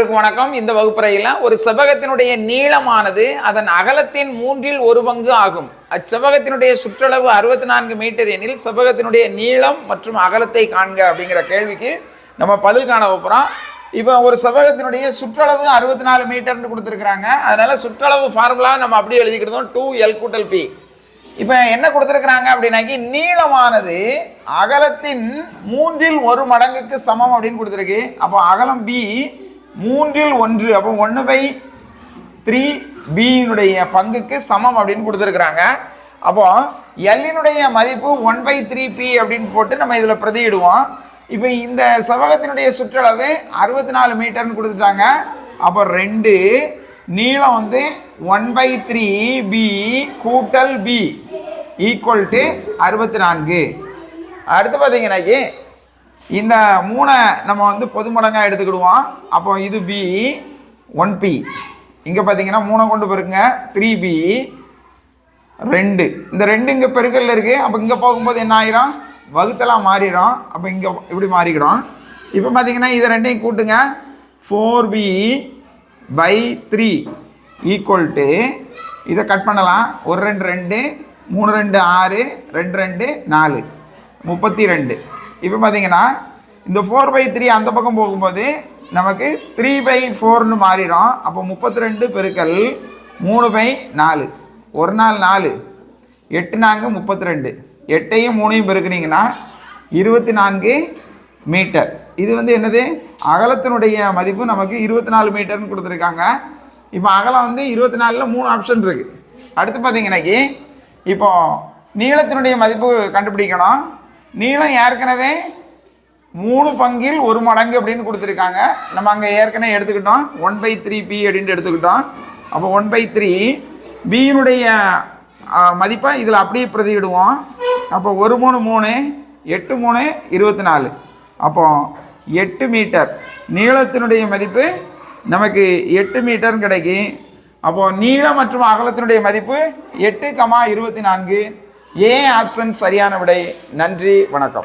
வணக்கம். இந்த வகுப்பறையில் ஒரு செவ்வகத்தினுடைய நீளமானது அதன் அகலத்தின் மூன்றில் ஒரு பங்கு ஆகும். அச்செவ்வகத்தினுடைய சுற்றளவு அறுபத்தி நான்கு மீட்டர் எனில் செவ்வகத்தினுடைய நீளம் மற்றும் அகலத்தை காண்க அப்படிங்கிற கேள்விக்கு நம்ம பதில் காண போகிறோம் இப்போ ஒரு செவ்வகத்தினுடைய சுற்றளவு அறுபத்தி நாலு மீட்டர்னு கொடுத்துருக்குறாங்க. அதனால சுற்றளவு ஃபார்முலா நம்ம அப்படியே எழுதிக்கிட்டோம் டூ எல் கூட்டல் பி இப்போ என்ன கொடுத்துருக்குறாங்க அப்படின்னாக்கி நீளமானது அகலத்தின் மூன்றில் ஒரு மடங்குக்கு சமம் அப்படின்னு கொடுத்துருக்கு. அப்போ அகலம் பி மூன்றில் ஒன்று. அப்போ ஒன்று பை த்ரீ பியினுடைய பங்குக்கு சமம் அப்படின்னு கொடுத்துருக்குறாங்க. அப்போ எல்லினுடைய மதிப்பு ஒன் பை த்ரீ பி அப்படின்னு போட்டு நம்ம இதில் பிரதியிடுவோம். இப்போ இந்த செவ்வகத்தினுடைய சுற்றளவு அறுபத்தி நாலு மீட்டர்னு கொடுத்துட்டாங்க. அப்போ ரெண்டு நீளம் வந்து ஒன் பை த்ரீ பி கூட்டல் பி ஈக்குவல் டு அறுபத்தி நான்கு. அடுத்து பார்த்தீங்கன்னாக்கி இந்த மூணை நம்ம வந்து பொது மடங்காக எடுத்துக்கிடுவோம். அப்போ இது பி ஒன் பி இங்கே பார்த்தீங்கன்னா மூணை கொண்டு பெருக்குங்க த்ரீ பி ரெண்டு. இந்த ரெண்டு இங்கே பெருக்கல்ல இருக்குது அப்போ இங்கே போகும்போது என்ன ஆயிரும்? வகுத்தெல்லாம் மாறிடும் அப்போ இங்கே இப்படி மாறிக்கிடும். இப்போ பார்த்தீங்கன்னா இதை ரெண்டையும் கூட்டுங்க. Four B by three equal to இதை கட் பண்ணலாம். ஒரு ரெண்டு ரெண்டு. மூணு ரெண்டு ஆறு. ரெண்டு ரெண்டு நாலு. முப்பத்தி ரெண்டு. இப்போ பார்த்தீங்கன்னா இந்த ஃபோர் பை த்ரீ அந்த பக்கம் போகும்போது நமக்கு த்ரீ பை ஃபோர்னு மாறிடும். அப்போ முப்பத்தி ரெண்டு பெருக்கல் மூணு பை நாலு. ஒரு நாள் நாலு. எட்டு நான்கு முப்பத்தி ரெண்டு எட்டையும் மூணையும் பெருக்குனீங்கன்னா இருபத்தி நான்கு மீட்டர். இது வந்து என்னது? அகலத்தினுடைய மதிப்பு நமக்கு இருபத்தி நாலு மீட்டர்னு கொடுத்துருக்காங்க. இப்போ அகலம் வந்து இருபத்தி நாலில் மூணு ஆப்ஷன் இருக்குது அடுத்து பார்த்தீங்கன்னாக்கி இப்போ நீளத்தினுடைய மதிப்பு கண்டுபிடிக்கணும். நீளம் ஏற்கனவே மூணு பங்கில் ஒரு மடங்கு அப்படின்னு கொடுத்துருக்காங்க. நம்ம அங்கே ஏற்கனவே எடுத்துக்கிட்டோம். ஒன் பை த்ரீ பி அப்படின்ட்டு எடுத்துக்கிட்டோம். அப்போ ஒன் பை த்ரீ பியினுடைய மதிப்பை இதில் அப்படியே பிரதியிடுவோம். அப்போ ஒரு மூணு மூணு எட்டு மூணு இருபத்தி நாலு. அப்போ எட்டு மீட்டர். நீளத்தினுடைய மதிப்பு நமக்கு எட்டு மீட்டர்னு கிடைக்கும். அப்போது நீளம் மற்றும் அகலத்தினுடைய மதிப்பு எட்டு கமா இருபத்தி நான்கு. ஏன் ஆப்ஷன் சரியான விடை. நன்றி வணக்கம்.